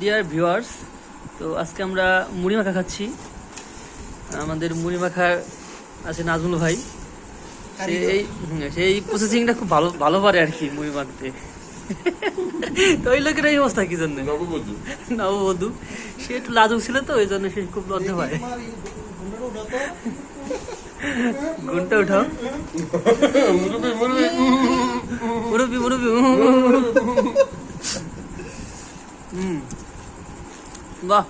Dear viewers তো আজকে আমরা মুড়ি মাখা খাচ্ছি। আমাদের মুড়ি মাখার আছে নাজমুল ভাই। সে এই হুম, এই প্রসেসিংটা খুব ভালো ভালো পারে আর কি মুড়ি মাখতে। তো ওই লোকের এই অবস্থা কি জন্য? নববধূ। নববধূ। সে একটু লাজুক ছিল তো ওই জন্য সে খুব লজ্জা পায়। ঘুমটা উঠাও মুরব্বি। মুরব্বি। হুম। বাহ।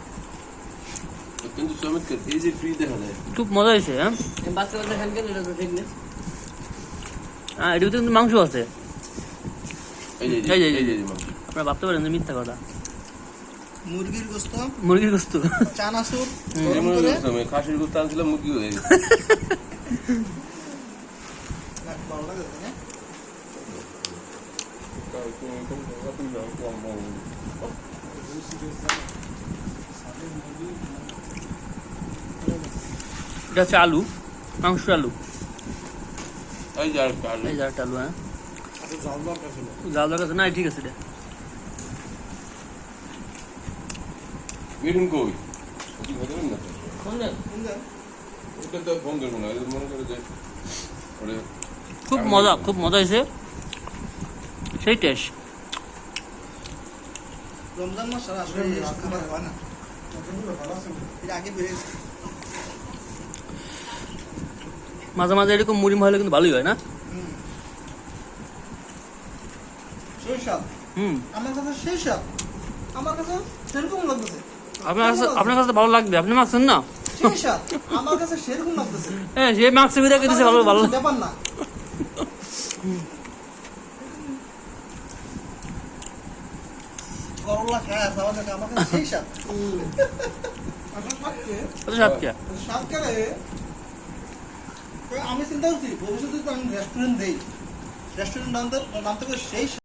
কিন্তু চমৎকার এই যে ফ্রি দেখা যায়। খুব মজা হয়েছে হ্যাঁ? বাচ্চা বাচ্চা খান কেন এটা ঠিক নেই হ্যাঁ এটার কিন্তু মাংস আছে। এই যে এই যে। আপনারা ভাবতে পারেন যে মিথ্যা কথা। মুরগির গোস্ত মুরগির গোস্ত। চানাচুর খাসির গোস্ত আনছিলাম মুরগি হয়ে গেছে। নাক ভালো লাগে তো, না? এটা হচ্ছে আলু মাংস আলু। এই যে আরেকটা। এই যে হ্যাঁ। জাল দরকার? না ঠিক আছে এটা বেগুন কই মনে খুব মজা খুব মজা হয়েছে। সেই টেস্ট। রমজান মাস আসলে খাবার হয় না? আগে বেরিয়েছে। মাঝে মাঝে এরকম মুড়ি হলে কিন্তু ভালোই হয় না? হুম। আমার কাছে সেই স্বাদ। আমার কাছে সেরকম লাগতেছে। আপনার কাছে আপনার কাছে তো ভালো লাগবে আপনি মাখছেন না? সেই স্বাদ। আমার কাছে সেরকম লাগতেছে। হ্যাঁ মাখছে বিদায় ভালো ভালো ব্যাপার না। করলা খায় আর আমার কাছে সেই স্বাদ। আসলে স্বাদকে কত স্বাদ কে? স্বাদ কেন আমি চিন্তা করছি ভবিষ্যতে তো আমি রেস্টুরেন্ট দেই। রেস্টুরেন্ট নামতে নামতে সেই